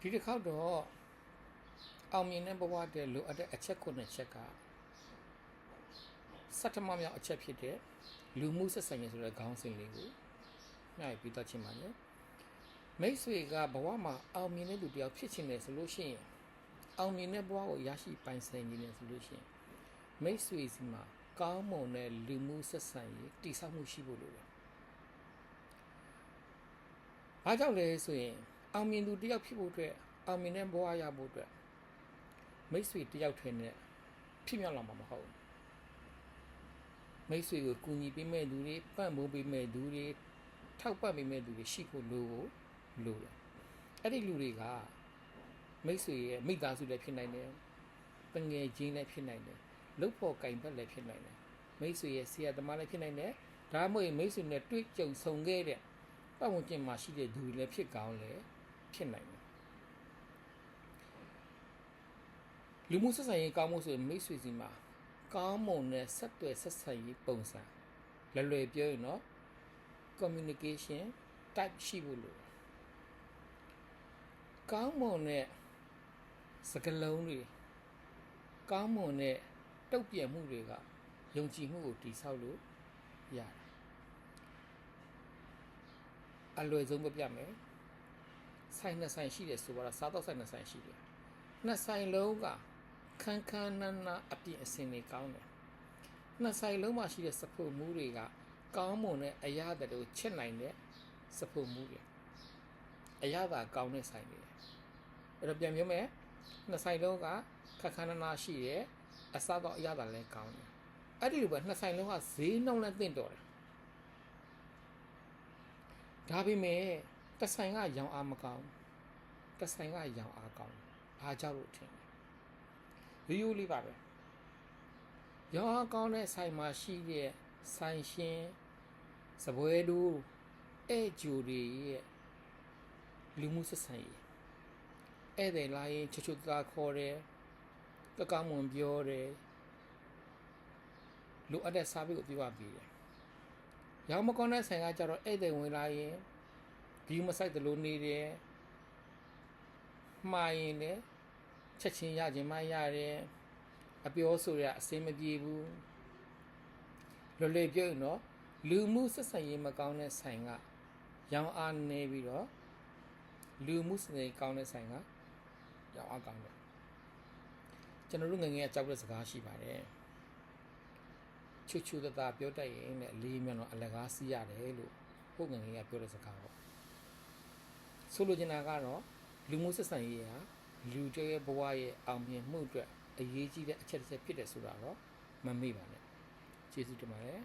ဒီတစ်ခေါက်တော့အောင်မြင်တဲ့ဘဝတည်းလိုအပ်တဲ့အချက်ခုနှစ်ချက်ကစက်တမမြောက်အချက်ဖြစ်တဲ့လူမှုဆက်ဆံရေးဆိုတဲ့ခေါင်းစဉ်လေးကိုညှိပြီးတော့ချင်းပါလေမိတ်ဆွေကဘဝမှာအောင်မြင်တဲ့လူတစ်ယောက်ဖြစ်ချင်တယ်ဆိုလို့ရှိရင်အောင်မြင်တဲ့ဘဝကိုရရှိပိုင်ဆိုင်နေတယ်ဆိုလို့ရှိရင်မိတ်ဆွေစီမှာကောင်းမွန်တဲ့လူမှုဆက်ဆံရေးတည်ဆောက်မှုရှိဖို့လိုတယ်။ဘာကြောင့်လဲဆိုရင် အောင်မြင်သူတစ်ယောက်ဖြစ်ဖို့အတွက်အောင်မြင်တဲ့ဘဝရဖို့အတွက်မိတ်ဆွေတစ်ယောက်ထဲနဲ့ဖြစ်မြောက်လာမှာမဟုတ်ဘူးမိတ်ဆွေကိုကူညီပေးမဲ့သူတွေပံ့ပိုးပေးမဲ့သူတွေထောက်ပံ့ပေးမဲ့သူတွေရှိဖို့လိုကိုလိုတယ်အဲ့ဒီလူတွေကမိတ်ဆွေရဲ့မိသားစုလည်းဖြစ်နိုင်တယ်တငယ်ချင်းလည်းဖြစ်နိုင်တယ်လုတ်ဖို့ကင်ဘက်လည်းဖြစ်နိုင်တယ်မိတ်ဆွေရဲ့ဆရာသမားလည်းဖြစ်နိုင်တယ်ဒါမှမဟုတ်မိတ်ဆွေနဲ့တွေ့ကြုံဆုံခဲ့တဲ့ပတ်ဝန်းကျင်မှာရှိတဲ့သူတွေလည်းဖြစ်ကောင်းလည်း ဖြစ်နိုင်တယ်လူမှုဆက်ဆံရေးကောင်းမှုဆိုရင်မိတ်ဆွေစီမှာကောင်းမွန်တဲ့ဆက်သွယ်ဆက်ဆံရေးပုံစံလွယ်လွယ်ပြောရင်တော့ communication type ရှိဖို့လိုတယ်ကောင်းမွန်တဲ့စကားလုံးတွေကောင်းမွန်တဲ့တုတ်ပြမှုတွေကယုံကြည်မှုကိုတည်ဆောက်လို့ရတယ်အလွယ်ဆုံးပြပြမယ် ဆိုင်နှစ်ဆိုင်ရှိတယ်ဆိုတော့စားတော့ဆိုင်နှစ်ဆိုင်ရှိတယ်နှစ်ဆိုင်လုံးကခန်းခန်းနန်းနန်းအပြည့်အစင်တွေကောင်းတယ်နှစ်ဆိုင်လုံးမှာရှိတဲ့စဖို့မှုတွေကကောင်းမွန်တဲ့အရာတွေကိုချက်နိုင်တဲ့စဖို့မှုတွေအရာသာကောင်းတဲ့ဆိုင်တွေအဲ့တော့ပြန်ပြောမယ်နှစ်ဆိုင်လုံးကခက်ခန်းနန်းနန်းရှိတယ်အစားတော့အရာသာလည်းကောင်းတယ်အဲ့ဒီလိုပဲနှစ်ဆိုင်လုံးကဈေးနှုန်းနဲ့တင့်တော်တယ်ဒါပေမဲ့ တစ်ဆိုင်ကရောင်အားမကောင်းတစ်ဆိုင်ကရောင်အားကောင်းဘာကြောင့်လို့ထင်လဲရိုးရိုးလေးပါပဲရောင်အားကောင်းတဲ့ဆိုင်မှာရှိတဲ့ဆိုင်ရှင်စပွဲတို့အဲဂျူတွေရဲ့လူမှုဆက်ဆံရေးဧည့်သည်လာရင်ချွတ်ချွတ်သားခေါ်တယ်ကကောင်းမွန်ပြောတယ်လူအပ်တဲ့စားပြီးကိုပြောပြပေးတယ်။ရောင်မကောင်းတဲ့ဆိုင်ကကြတော့ဧည့်သည်ဝင်လာရင် ဒီမဆိုင်တလို့နေတယ်။မှားရင်လည်းချက်ချင်းရခြင်းမရတယ်။အပြောဆိုရအစင်မပြေဘူး။လွယ်လွယ်ပြောရင်တော့လူမှုဆက်ဆံရေးမကောင်းတဲ့ဆိုင်ကရောင်အားနေပြီးတော့လူမှုစနေကောင်းတဲ့ဆိုင်ကရောင်အားကောင်းတယ်ကျွန်တော်တို့ငယ်ငယ်ကကြောက်တဲ့စကားရှိပါတယ်ချွတ်ချွတ်တတာပြောတတ်ရင်လည်းအလေးမြန်တော့အလကားစီးရတယ်လို့ဟုတ်ငယ်ငယ်ကပြောတဲ့စကားပေါ့ ဆိုလိုချင်တာကတော့လူမှုဆက်ဆံရေးဟာလူတွေရဲ့ဘဝရဲ့အောင်မြင်မှုအတွက်အရေးကြီးတဲ့အချက်တစ်ချက်ဖြစ်တယ်ဆိုတာတော့မမေ့ပါနဲ့ကျေးဇူးတင်ပါတယ်